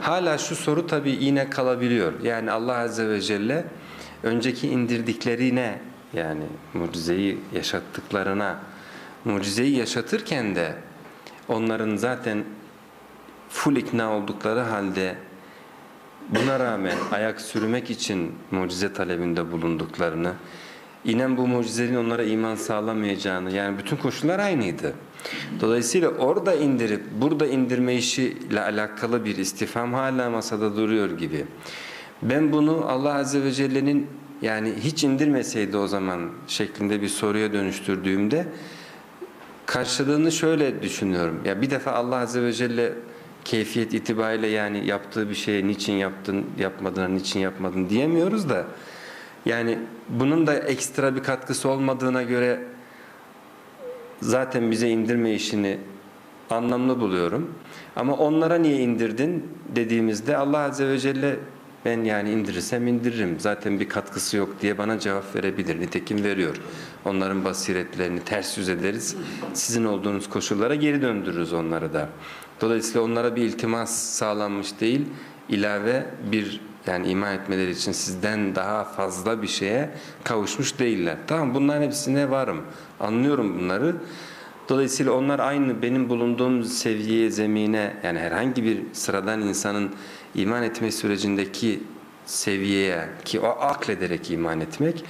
Hala şu soru tabii yine kalabiliyor. Yani Allah Azze ve Celle önceki indirdiklerine yani mucizeyi yaşattıklarına mucizeyi yaşatırken de onların zaten full ikna oldukları halde buna rağmen ayak sürmek için mucize talebinde bulunduklarını, inen bu mucizenin onlara iman sağlamayacağını yani bütün koşullar aynıydı. Dolayısıyla orada indirip burada indirme işiyle alakalı bir istifam hala masada duruyor gibi. Ben bunu Allah Azze ve Celle'nin yani hiç indirmeseydi o zaman şeklinde bir soruya dönüştürdüğümde karşılığını şöyle düşünüyorum. Ya bir defa Allah Azze ve Celle keyfiyet itibariyle yani yaptığı bir şeye niçin yaptın, yapmadığına niçin yapmadın diyemiyoruz da yani bunun da ekstra bir katkısı olmadığına göre zaten bize indirme işini anlamlı buluyorum. Ama onlara niye indirdin dediğimizde Allah Azze ve Celle ben yani indirirsem indiririm. Zaten bir katkısı yok diye bana cevap verebilir. Nitekim veriyor. Onların basiretlerini ters yüz ederiz. Sizin olduğunuz koşullara geri döndürürüz onları da. Dolayısıyla onlara bir iltimas sağlanmış değil, ilave bir yani iman etmeleri için sizden daha fazla bir şeye kavuşmuş değiller. Tamam bunların hepsine varım. Anlıyorum bunları. Dolayısıyla onlar aynı benim bulunduğum seviyeye, zemine yani herhangi bir sıradan insanın iman etme sürecindeki seviyeye ki o aklederek iman etmek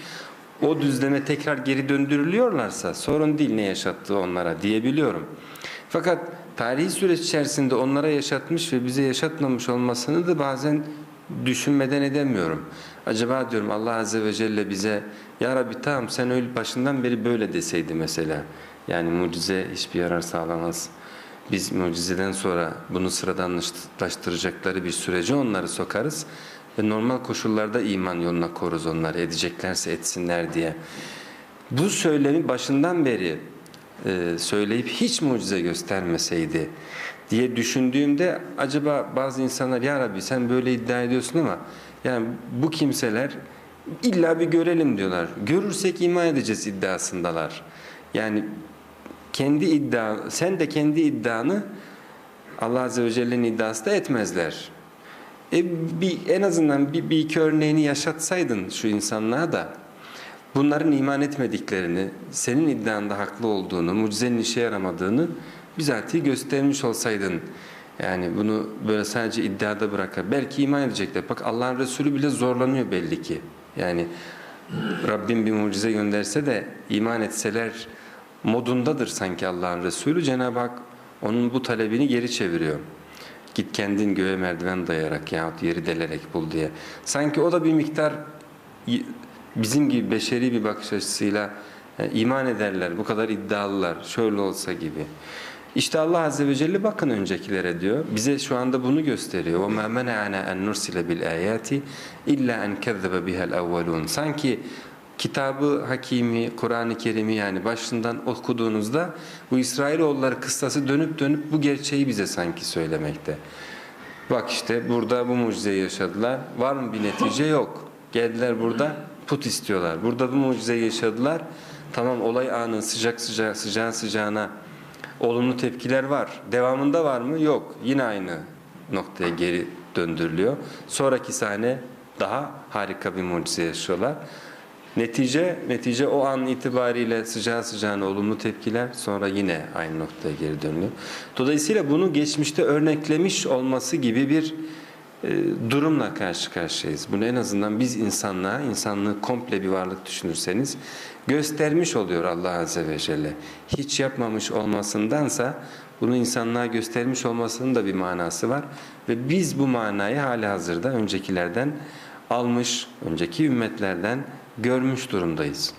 o düzleme tekrar geri döndürülüyorlarsa sorun değil ne yaşattığı onlara diyebiliyorum. Fakat tarihi süreç içerisinde onlara yaşatmış ve bize yaşatmamış olmasını da bazen düşünmeden edemiyorum. Acaba diyorum Allah Azze ve Celle bize Ya Rabbi tamam sen öyle başından beri böyle deseydi mesela. Yani mucize hiçbir yarar sağlamaz. Biz mucizeden sonra bunu sıradanlaştıracakları bir sürece onları sokarız ve normal koşullarda iman yoluna koruz onları edeceklerse etsinler diye. Bu söylemi başından beri e, söyleyip hiç mucize göstermeseydi diye düşündüğümde acaba bazı insanlar ya Rabbi sen böyle iddia ediyorsun ama yani bu kimseler illa bir görelim diyorlar. Görürsek iman edeceğiz iddiasındalar. Yani kendi iddia, sen de kendi iddianı Allah Azze ve Celle'nin iddiası da etmezler. E bir, en azından bir, bir iki örneğini yaşatsaydın şu insanlığa da bunların iman etmediklerini, senin iddianda haklı olduğunu, mucizenin işe yaramadığını bizatihi göstermiş olsaydın. Yani bunu böyle sadece iddiada bırakır. Belki iman edecekler. Bak Allah'ın Resulü bile zorlanıyor belli ki. Yani Rabbim bir mucize gönderse de iman etseler modundadır sanki Allah'ın Resulü. Cenab-ı Hak onun bu talebini geri çeviriyor. Git kendin göğe merdiven dayarak yahut yeri delerek bul diye. Sanki o da bir miktar bizim gibi beşeri bir bakış açısıyla yani iman ederler, bu kadar iddialılar, şöyle olsa gibi. İşte Allah Azze ve Celle bakın öncekilere diyor. Bize şu anda bunu gösteriyor. وَمَا مَنَعَنَا اَنْ نُرْسِلَ بِالْآيَاتِ اِلَّا اَنْ كَذَّبَ بِهَا الْاَوَّلُونَ Sanki kitabı hakimi, Kur'an-ı Kerim'i yani başından okuduğunuzda bu İsrailoğulları kıstası dönüp dönüp bu gerçeği bize sanki söylemekte. Bak işte burada bu mucizeyi yaşadılar. Var mı bir netice? Yok. Geldiler burada put istiyorlar. Burada bu mucizeyi yaşadılar. Tamam olay anı sıcak sıcak sıcağın sıcağına olumlu tepkiler var. Devamında var mı? Yok. Yine aynı noktaya geri döndürülüyor. Sonraki sahne daha harika bir mucize yaşıyorlar. Netice, netice o an itibariyle sıcağı sıcağına olumlu tepkiler sonra yine aynı noktaya geri dönüyor. Dolayısıyla bunu geçmişte örneklemiş olması gibi bir durumla karşı karşıyayız. Bunu en azından biz insanlığa, insanlığı komple bir varlık düşünürseniz göstermiş oluyor Allah Azze ve Celle. Hiç yapmamış olmasındansa bunu insanlığa göstermiş olmasının da bir manası var. Ve biz bu manayı hali hazırda öncekilerden almış, önceki ümmetlerden görmüş durumdayız.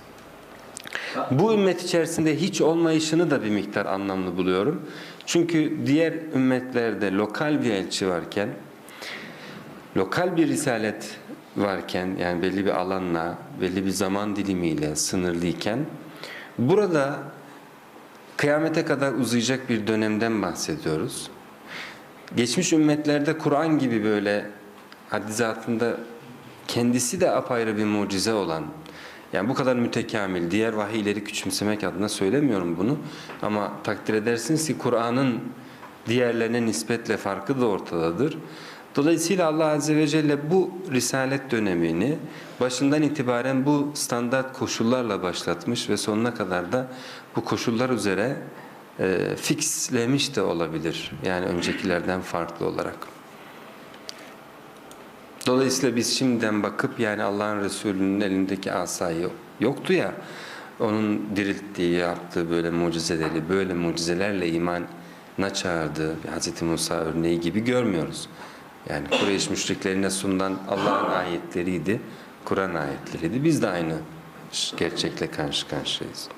Bu ümmet içerisinde hiç olmayışını da bir miktar anlamlı buluyorum. Çünkü diğer ümmetlerde lokal bir elçi varken, lokal bir risalet varken yani belli bir alanla, belli bir zaman dilimiyle sınırlıyken burada kıyamete kadar uzayacak bir dönemden bahsediyoruz. Geçmiş ümmetlerde Kur'an gibi böyle hadizatında kendisi de apayrı bir mucize olan yani bu kadar mütekamil, diğer vahiyleri küçümsemek adına söylemiyorum bunu ama takdir edersiniz ki Kur'an'ın diğerlerine nispetle farkı da ortadadır. Dolayısıyla Allah Azze ve Celle bu risalet dönemini başından itibaren bu standart koşullarla başlatmış ve sonuna kadar da bu koşullar üzere e, fixlemiş de olabilir. Yani öncekilerden farklı olarak. Dolayısıyla biz şimdiden bakıp yani Allah'ın Resulü'nün elindeki asayı yoktu ya onun dirilttiği, yaptığı böyle mucizeleri, böyle mucizelerle imana çağırdığı Hz. Musa örneği gibi görmüyoruz. Yani Kureyş müşriklerine sunulan Allah'ın ayetleriydi, Kur'an ayetleriydi. Biz de aynı gerçekle karşı karşıyayız.